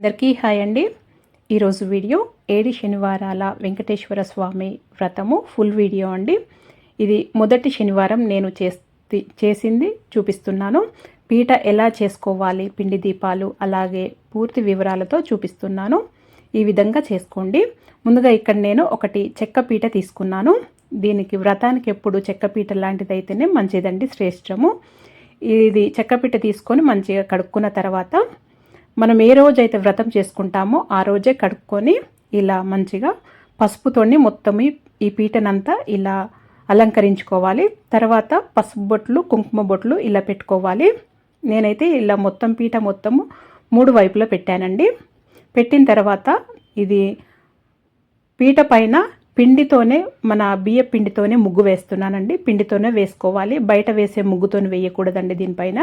అందరికీ హాయ్ అండి. ఈరోజు వీడియో ఏడు శనివారాల వెంకటేశ్వర స్వామి వ్రతము ఫుల్ వీడియో అండి. ఇది మొదటి శనివారం నేను చేసి చేసింది చూపిస్తున్నాను. పీట ఎలా చేసుకోవాలి పిండి దీపాలు అలాగే పూర్తి వివరాలతో చూపిస్తున్నాను. ఈ విధంగా చేసుకోండి. ముందుగా ఇక్కడ నేను ఒకటి చెక్క పీట తీసుకున్నాను. దీనికి వ్రతానికి ఎప్పుడు చెక్క పీట లాంటిదైతేనే మంచిదండి శ్రేష్టము. ఇది చెక్కపీట తీసుకొని మంచిగా కడుక్కున్న తర్వాత మనం ఏ రోజైతే వ్రతం చేసుకుంటామో ఆ రోజే కడుక్కొని ఇలా మంచిగా పసుపుతోని మొత్తం ఈ పీటనంతా ఇలా అలంకరించుకోవాలి. తర్వాత పసుపు బొట్లు కుంకుమ బొట్లు ఇలా పెట్టుకోవాలి. నేనైతే ఇలా మొత్తం పీట మొత్తము మూడు వైపులో పెట్టానండి. పెట్టిన తర్వాత ఇది పీట పైన పిండితోనే మన బియ్య పిండితోనే ముగ్గు వేస్తున్నానండి. పిండితోనే వేసుకోవాలి. బయట వేసే ముగ్గుతోనే వేయకూడదండి దీనిపైన.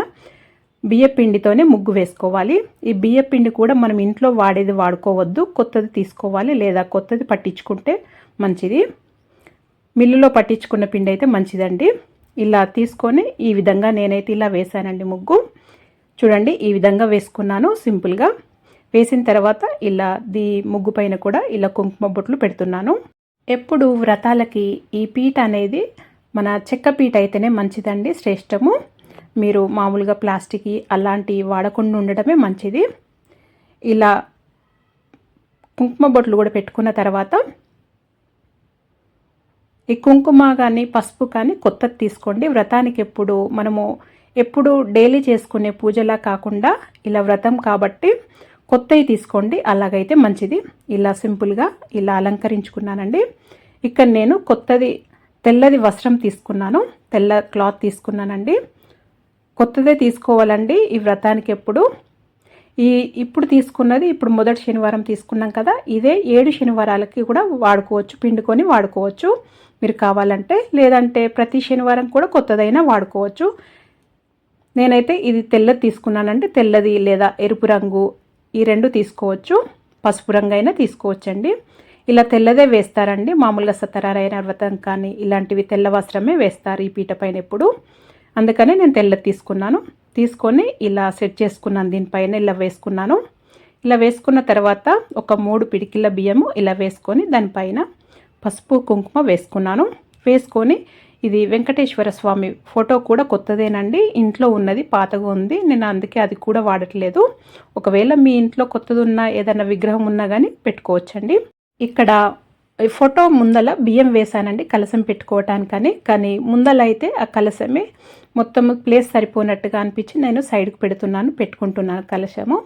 బియ్యపిండితోనే ముగ్గు వేసుకోవాలి. ఈ బియ్యపిండి కూడా మనం ఇంట్లో వాడేది వాడుకోవద్దు. కొత్తది తీసుకోవాలి లేదా కొత్తది పట్టించుకుంటే మంచిది. మిల్లులో పట్టించుకున్న పిండి అయితే మంచిదండి. ఇలా తీసుకొని ఈ విధంగా నేనైతే ఇలా వేసానండి ముగ్గు. చూడండి ఈ విధంగా వేసుకున్నాను సింపుల్గా. వేసిన తర్వాత ఇలా దీ ముగ్గు పైన కూడా ఇలా కుంకుమ బొట్లు పెడుతున్నాను. ఎప్పుడు వ్రతాలకి ఈ పీట అనేది మన చెక్క పీట అయితేనే మంచిదండి శ్రేష్టము. మీరు మామూలుగా ప్లాస్టిక్ అలాంటివి వాడకుండా ఉండడమే మంచిది. ఇలా కుంకుమ బొట్లు కూడా పెట్టుకున్న తర్వాత ఈ కుంకుమ కానీ పసుపు కానీ కొత్తది తీసుకోండి. వ్రతానికి ఎప్పుడు మనము ఎప్పుడు డైలీ చేసుకునే పూజలా కాకుండా ఇలా వ్రతం కాబట్టి కొత్తవి తీసుకోండి. అలాగైతే మంచిది. ఇలా సింపుల్గా ఇలా అలంకరించుకున్నానండి. ఇక్కడ నేను కొత్తది తెల్లది వస్త్రం తీసుకున్నాను. తెల్ల క్లాత్ తీసుకున్నానండి. కొత్తదే తీసుకోవాలండి. ఈ వ్రతానికి ఎప్పుడు. ఈ ఇప్పుడు తీసుకున్నది ఇప్పుడు మొదటి శనివారం తీసుకున్నాం కదా. ఇదే ఏడు శనివారాలకి కూడా వాడుకోవచ్చు. పిండుకొని వాడుకోవచ్చు. మీరు కావాలంటే లేదంటే ప్రతి శనివారం కూడా కొత్తదైనా వాడుకోవచ్చు. నేనైతే ఇది తెల్లది తీసుకున్నానండి. తెల్లది లేదా ఎరుపు రంగు ఈ రెండు తీసుకోవచ్చు. పసుపు రంగు అయినా తీసుకోవచ్చండి. ఇలా తెల్లదే వేస్తారండి. మామూలుగా సత్యనారాయణ వ్రతం కానీ ఇలాంటివి తెల్ల వస్త్రమే వేస్తారు ఈ పీట పైన ఎప్పుడు. అందుకనే నేను తెల్లది తీసుకున్నాను. తీసుకొని ఇలా సెట్ చేసుకున్నాను. దీనిపైన ఇలా వేసుకున్నాను. ఇలా వేసుకున్న తర్వాత ఒక మూడు పిడికిల బియ్యము ఇలా వేసుకొని దానిపైన పసుపు కుంకుమ వేసుకున్నాను. వేసుకొని ఇది వెంకటేశ్వర స్వామి ఫోటో కూడా కొత్తదేనండి. ఇంట్లో ఉన్నది పాతగా ఉంది. నేను అందుకే అది కూడా వాడట్లేదు. ఒకవేళ మీ ఇంట్లో కొత్తది ఉన్న ఏదైనా విగ్రహం ఉన్నా కానీ పెట్టుకోవచ్చండి. ఇక్కడ ఫోటో ముందల బియ్యం వేశానండి కలసం పెట్టుకోవటానికని. కానీ ముందల అయితే ఆ కలసమే మొత్తం ప్లేస్ సరిపోనట్టుగా అనిపించి నేను సైడ్కి పెడుతున్నాను పెట్టుకుంటున్నాను కలశము.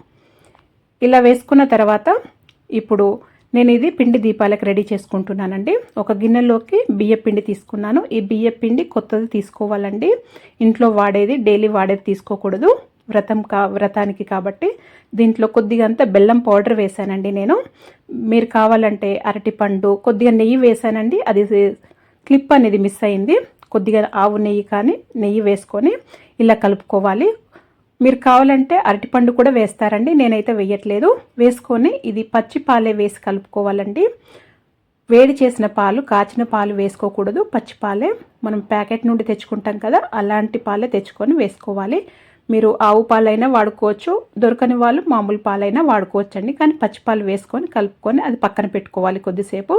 ఇలా వేసుకున్న తర్వాత ఇప్పుడు నేను ఇది పిండి దీపాలకు రెడీ చేసుకుంటున్నానండి. ఒక గిన్నెలోకి బియ్య పిండి తీసుకున్నాను. ఈ బియ్య పిండి కొత్తది తీసుకోవాలండి. ఇంట్లో వాడేది డైలీ వాడేది తీసుకోకూడదు. వ్రతం కా వ్రతానికి కాబట్టి. దీంట్లో కొద్దిగా బెల్లం పౌడర్ వేసానండి నేను. మీరు కావాలంటే అరటిపండు కొద్దిగా నెయ్యి వేసానండి అది క్లిప్ అనేది మిస్ అయింది. కొద్దిగా ఆవు నెయ్యి కానీ నెయ్యి వేసుకొని ఇలా కలుపుకోవాలి. మీరు కావాలంటే అరటిపండు కూడా వేస్తారండి. నేనైతే వేయట్లేదు. వేసుకొని ఇది పచ్చి పాలే వేసి కలుపుకోవాలండి. వేడి చేసిన పాలు కాచిన పాలు వేసుకోకూడదు. పచ్చి పాలే మనం ప్యాకెట్ నుండి తెచ్చుకుంటాం కదా అలాంటి పాలే తెచ్చుకొని వేసుకోవాలి. మీరు ఆవు పాలైనా వాడుకోవచ్చు దొరకని వాళ్ళు మామూలు పాలైనా వాడుకోవచ్చు అండి కానీ పచ్చిపాలు వేసుకొని కలుపుకొని అది పక్కన పెట్టుకోవాలి కొద్దిసేపు.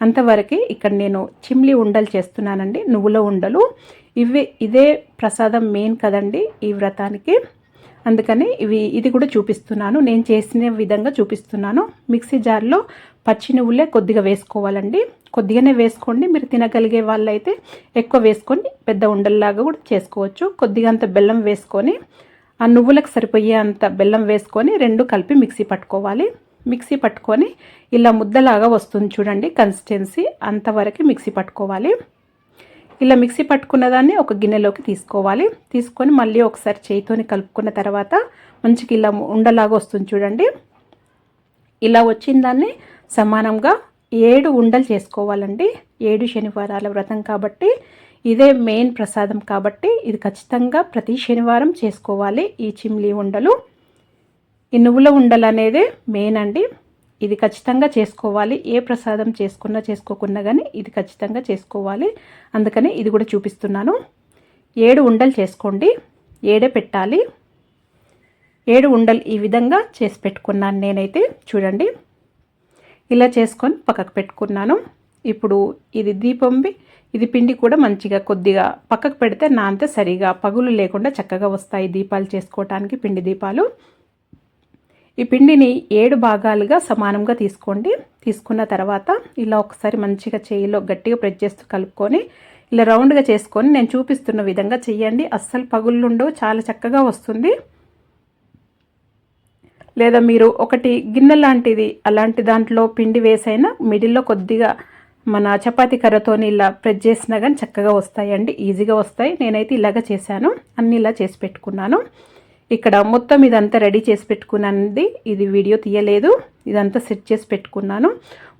అంతవరకు ఇక్కడ నేను చిమ్లీ ఉండలు చేస్తున్నానండి నువ్వుల ఉండలు. ఇవి ఇదే ప్రసాదం మెయిన్ కదండి ఈ వ్రతానికి. అందుకని ఇవి ఇది కూడా చూపిస్తున్నాను. నేను చేసిన విధంగా చూపిస్తున్నాను. మిక్సీ జార్లో పచ్చి నువ్వులే కొద్దిగా వేసుకోవాలండి. కొద్దిగానే వేసుకోండి. మీరు తినగలిగే వాళ్ళైతే ఎక్కువ వేసుకొని పెద్ద ఉండల్లాగా కూడా చేసుకోవచ్చు. కొద్దిగా అంత బెల్లం వేసుకొని ఆ నువ్వులకు సరిపోయే అంత బెల్లం వేసుకొని రెండు కలిపి మిక్సీ పట్టుకోవాలి. మిక్సీ పట్టుకొని ఇలా ముద్దలాగా వస్తుంది చూడండి కన్సిస్టెన్సీ. అంతవరకు మిక్సీ పట్టుకోవాలి. ఇలా మిక్సీ పట్టుకున్న దాన్ని ఒక గిన్నెలోకి తీసుకోవాలి. తీసుకొని మళ్ళీ ఒకసారి చేయితోని కలుపుకున్న తర్వాత మంచిగా ఇలా ఉండలాగా వస్తుంది చూడండి. ఇలా వచ్చిన దాన్ని సమానంగా ఏడు ఉండలు చేసుకోవాలండి. ఏడు శనివారాల వ్రతం కాబట్టి ఇదే మెయిన్ ప్రసాదం కాబట్టి ఇది ఖచ్చితంగా ప్రతి శనివారం చేసుకోవాలి ఈ చిమ్లీ ఉండలు. ఈ నువ్వుల ఉండలు అనేది మెయిన్ అండి. ఇది ఖచ్చితంగా చేసుకోవాలి. ఏ ప్రసాదం చేసుకున్నా చేసుకోకున్నా కానీ ఇది ఖచ్చితంగా చేసుకోవాలి. అందుకని ఇది కూడా చూపిస్తున్నాను. ఏడు ఉండలు చేసుకోండి. ఏడే పెట్టాలి. ఏడు ఉండలు ఈ విధంగా చేసి పెట్టుకున్నాను నేనైతే. చూడండి. ఇలా చేసుకొని పక్కకు పెట్టుకున్నాను. ఇప్పుడు ఇది దీపంబి ఇది పిండి కూడా మంచిగా కొద్దిగా పక్కకు పెడితే నాంతే సరిగా పగులు లేకుండా చక్కగా వస్తాయి దీపాలు చేసుకోవటానికి పిండి దీపాలు. ఈ పిండిని ఏడు భాగాలుగా సమానంగా తీసుకోండి. తీసుకున్న తర్వాత ఇలా ఒకసారి మంచిగా చేయిలో గట్టిగా ప్రెస్ చేస్తూ కలుపుకొని ఇలా రౌండ్గా చేసుకొని నేను చూపిస్తున్న విధంగా చెయ్యండి అస్సలు పగుళ్ళుండవు చాలా చక్కగా వస్తుంది. లేదా మీరు ఒకటి గిన్నె లాంటిది అలాంటి దాంట్లో పిండి వేసైనా మిడిల్లో కొద్దిగా మన చపాతీ కర్రతోని ఇలా ప్రెస్ చేసినా కానీ చక్కగా వస్తాయండి. ఈజీగా వస్తాయి. నేనైతే ఇలాగ చేశాను. అన్నీ ఇలా చేసి పెట్టుకున్నాను. ఇక్కడ మొత్తం ఇదంతా రెడీ చేసి పెట్టుకున్నది. ఇది వీడియో తీయలేదు. ఇదంతా సెట్ చేసి పెట్టుకున్నాను.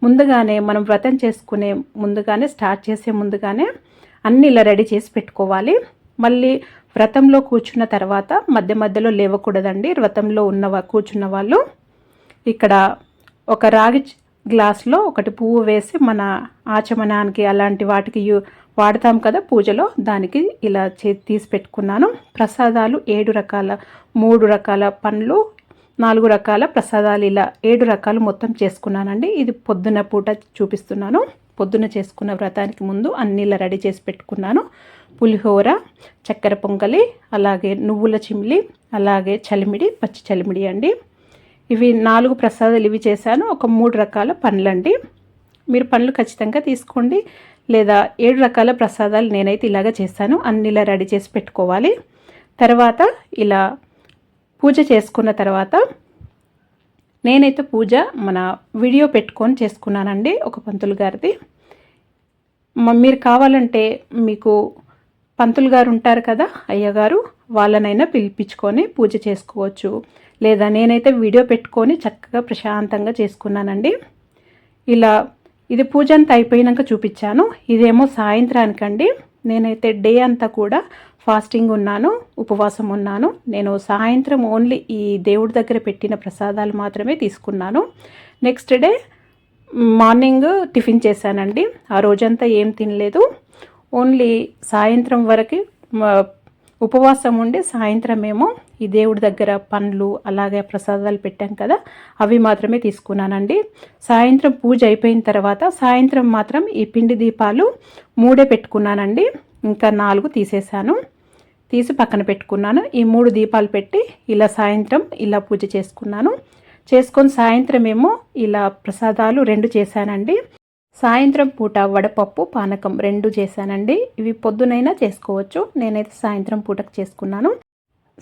ముందుగానే మనం వ్రతం చేసుకునే ముందుగానే స్టార్ట్ చేసే ముందుగానే అన్ని ఇలా రెడీ చేసి పెట్టుకోవాలి. మళ్ళీ వ్రతంలో కూర్చున్న తర్వాత మధ్య మధ్యలో లేవకూడదండి. వ్రతంలో ఉన్న కూర్చున్న వాళ్ళు ఇక్కడ ఒక రాగి గ్లాస్లో ఒకటి పువ్వు వేసి మన ఆచమనానికి అలాంటి వాటికి వాడతాం కదా పూజలో. దానికి ఇలా చే తీసి పెట్టుకున్నాను. ప్రసాదాలు ఏడు రకాల మూడు రకాల పండ్లు నాలుగు రకాల ప్రసాదాలు ఇలా ఏడు రకాలు మొత్తం చేసుకున్నానండి. ఇది పొద్దున పూట చూపిస్తున్నాను. పొద్దున చేసుకున్న వ్రతానికి ముందు అన్ని ఇలా రెడీ చేసి పెట్టుకున్నాను. పులిహోర చక్కెర పొంగలి అలాగే నువ్వుల చిమ్లి అలాగే చలిమిడి పచ్చి చలిమిడి అండి. ఇవి నాలుగు ప్రసాదాలు ఇవి చేశాను. ఒక మూడు రకాల పండ్లండి. మీరు పండ్లు ఖచ్చితంగా తీసుకోండి. లేదా ఏడు రకాల ప్రసాదాలు నేనైతే ఇలాగ చేశాను. అన్ని ఇలా రెడీ చేసి పెట్టుకోవాలి. తర్వాత ఇలా పూజ చేసుకున్న తర్వాత నేనైతే పూజ మన వీడియో పెట్టుకొని చేసుకున్నానండి ఒక పంతులు గారిది. మీరు కావాలంటే మీకు పంతులు గారు ఉంటారు కదా అయ్యగారు వాళ్ళనైనా పిలిపించుకొని పూజ చేసుకోవచ్చు. లేదా నేనైతే వీడియో పెట్టుకొని చక్కగా ప్రశాంతంగా చేసుకున్నానండి. ఇలా ఇది పూజ అంతా అయిపోయినాక చూపించాను. ఇదేమో సాయంత్రానికండి. నేనైతే డే అంతా కూడా ఫాస్టింగ్ ఉన్నాను ఉపవాసం ఉన్నాను. నేను సాయంత్రం ఓన్లీ ఈ దేవుడి దగ్గర పెట్టిన ప్రసాదాలు మాత్రమే తీసుకున్నాను. నెక్స్ట్ డే మార్నింగ్ టిఫిన్ చేశానండి. ఆ రోజంతా ఏం తినలేదు. ఓన్లీ సాయంత్రం వరకు ఉపవాసం ఉండి సాయంత్రం ఏమో ఈ దేవుడి దగ్గర పండ్లు అలాగే ప్రసాదాలు పెట్టాం కదా అవి మాత్రమే తీసుకున్నానండి. సాయంత్రం పూజ అయిపోయిన తర్వాత సాయంత్రం మాత్రం ఈ పిండి దీపాలు మూడే పెట్టుకున్నానండి. ఇంకా నాలుగు తీసేసాను తీసి పక్కన పెట్టుకున్నాను. ఈ మూడు దీపాలు పెట్టి ఇలా సాయంత్రం ఇలా పూజ చేసుకున్నాను. చేసుకొని సాయంత్రం ఏమో ఇలా ప్రసాదాలు రెండు చేశానండి. సాయంత్రం పూట వడపప్పు పానకం రెండు చేశానండి. ఇవి పొద్దునైనా చేసుకోవచ్చు. నేనైతే సాయంత్రం పూటకు చేసుకున్నాను.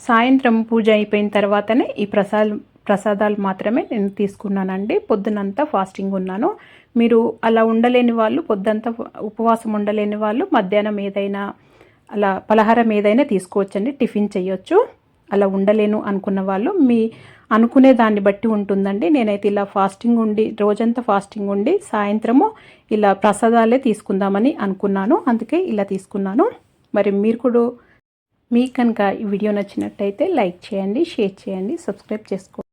సాయంత్రం పూజ అయిపోయిన తర్వాతనే ఈ ప్రసాదం ప్రసాదాలు మాత్రమే నేను తీసుకున్నానండి. పొద్దునంతా ఫాస్టింగ్ ఉన్నాను. మీరు అలా ఉండలేని వాళ్ళు పొద్దంతా ఉపవాసం ఉండలేని వాళ్ళు మధ్యాహ్నం ఏదైనా అలా పలహారం ఏదైనా తీసుకోవచ్చండి. టిఫిన్ చేయొచ్చు. అలా ఉండలేను అనుకున్న వాళ్ళు మీ అనుకునే దాన్ని బట్టి ఉంటుందండి. నేనైతే ఇలా ఫాస్టింగ్ ఉండి రోజంతా ఫాస్టింగ్ ఉండి సాయంత్రము ఇలా ప్రసాదాలే తీసుకుందామని అనుకున్నాను. అందుకే ఇలా తీసుకున్నాను. మరి మీరు కూడా మీకు కనుక ఈ వీడియో నచ్చినట్టయితే లైక్ చేయండి షేర్ చేయండి సబ్స్క్రైబ్ చేసుకోండి